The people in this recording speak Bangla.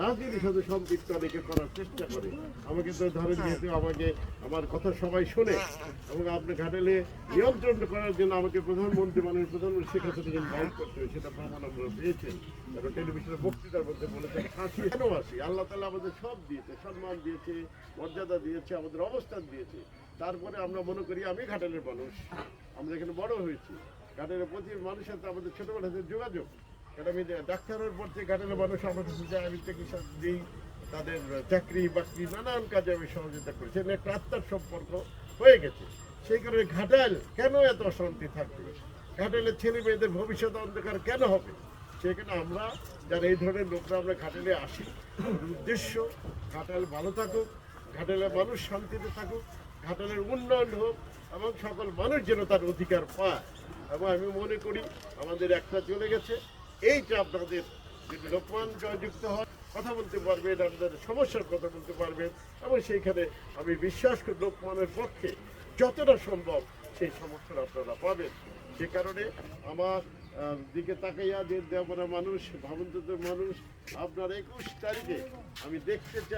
রাজনীতির সাথে সম্পৃক্ত অনেকে করার চেষ্টা করে। আমাকে তো ধরেন যেহেতু আমাকে আমার কথা সবাই শোনে এবং আপনি ঘাটালে নিয়ন্ত্রণ করার জন্য আমাকে প্রধানমন্ত্রী মাননীয় প্রধানমন্ত্রী শেখ হাসিনা যেন ইনভাইট করতে হবে সেটা প্রমাণ আমরা পেয়েছি কারণ টেলিভিশনের বক্তৃতার মধ্যে বলেছেন, হাসি কেন আসি আল্লাহ তালা আমাদের সব দিয়েছে, সম্মান দিয়েছে, মর্যাদা দিয়েছে, আমাদের অবস্থান দিয়েছে। তারপরে আমরা মনে করি, আমি ঘাটালের মানুষ, আমরা এখানে বড় হয়েছি। ঘাটালের প্রতি মানুষের সাথে আমাদের ছোটবেলা যোগাযোগ কারণ ডাক্তারের পর যে ঘাটালের মানুষ আমার কাছে যায় আমি চিকিৎসা দিই, তাদের চাকরি বাকরি, নানান কাজে আমি সহযোগিতা করি। সেখানে আত্মার সম্পর্ক হয়ে গেছে। সেই কারণে ঘাটাল কেন এত অশান্তি থাকবে? ঘাটালের ছেলে মেয়েদের ভবিষ্যৎ অন্ধকার কেন হবে? সেখানে আমরা যারা এই ধরনের লোকরা আমরা ঘাটালে আসি উদ্দেশ্য ঘাটাল ভালো থাকুক, ঘাটালের মানুষ শান্তিতে থাকুক, ঘাটালের উন্নয়ন হোক এবং সকল মানুষ যেন তার অধিকার পায়। এবং আমি মনে করি আমাদের একটা চলে গেছে। এইটা আপনাদের যদি লোকমান জয়যুক্ত হয় কথা বলতে পারবেন আপনাদের সমস্যার কথা বলতে পারবেন এবং সেইখানে আমি বিশ্বাস করি লোকমানের পক্ষে যতটা সম্ভব সেই সমস্যাটা আপনারা পাবেন। সে কারণে আমার দিকে তাকাইয়া যে দেওয়া মানুষ ভাবন্ত মানুষ, আপনার একুশ তারিখে আমি দেখতে চাই।